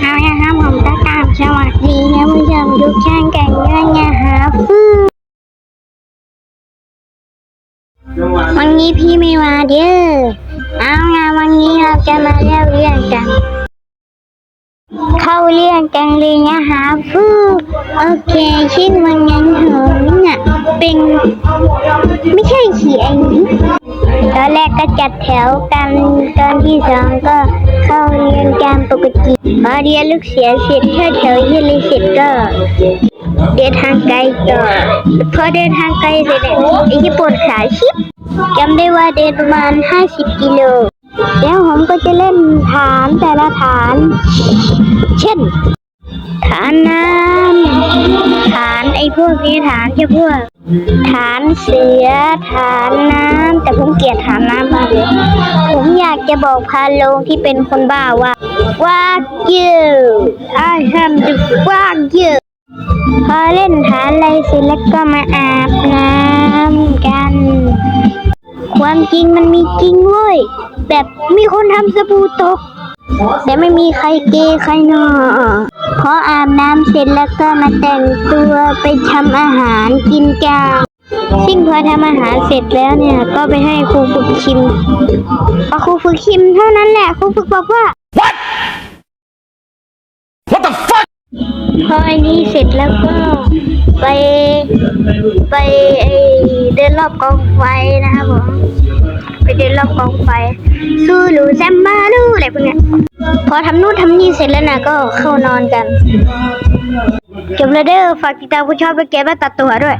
เอาละครับผมก็กาบสวัสดีท่านผู้ชมทุกท่านกันด้วยนะครับวันนี้พี่ไม่มาเด้อเอาละวันนี้เราจะมาเล่าเรื่องกัน เข้าเรื่องกันเลยนะคะฟูโอเคชิ้นวันนั้นเหินน่ะเป็น ไม่ใช่เขียนตอนแรกก็จัดแถวกันตอนที่สองก็ เข้าเรียนการปกติพอเรียนลูกเสียเสร็จเข้าแถวที่เรีเสร็จก็เดินทางไกลต่อพอเดินทางไกลเสร็จไอ้ที่ปวดขาชิบจำได้ว่าเดินประมาณ 50 กิโลแล้วผมก็จะเล่นฐานแต่ละฐาน เช่น ฐานน้ำฐานไอ้พวกนี้ฐานจะพวก ฐานเสือฐานน้ำแต่ผมเกลียดฐานน้ำมากเลยากจะบอกพาโลงที่เป็นคนบ้าว่า ว่าเยอะ I am the fuck you พอเล่นฐานอะไรเสร็จแล้วก็มาอาบน้ำกัน ความจริงมันมีจริงเว้ย แบบมีคนทำสบู่ตก แต่ไม่มีใครเกยใครหนอพออาบน้ำเสร็จแล้วก็มาแต่งตัวไปทำอาหารกินกัน ซึ่งพอทำอาหารเสร็จแล้วเนี่ย ก็ไปให้ครูฝึกชิมพอครูฝึกชิมเท่านั้นแหละครูฝึกบอกว่า What the fuck? พอไอ้นี้เสร็จแล้วก็ไปไปไอเดินรอบกองไฟนะครับผมไปเดินรอบกองไฟซูลูแซมมาลูอะไรพวกเนี้ยพอทำนู่นทำนี่เสร็จแล้วนะก็เข้านอนกันจบแล้วเด้อฝากติดตามผู้ชอบและเกมและตัดตัวด้วย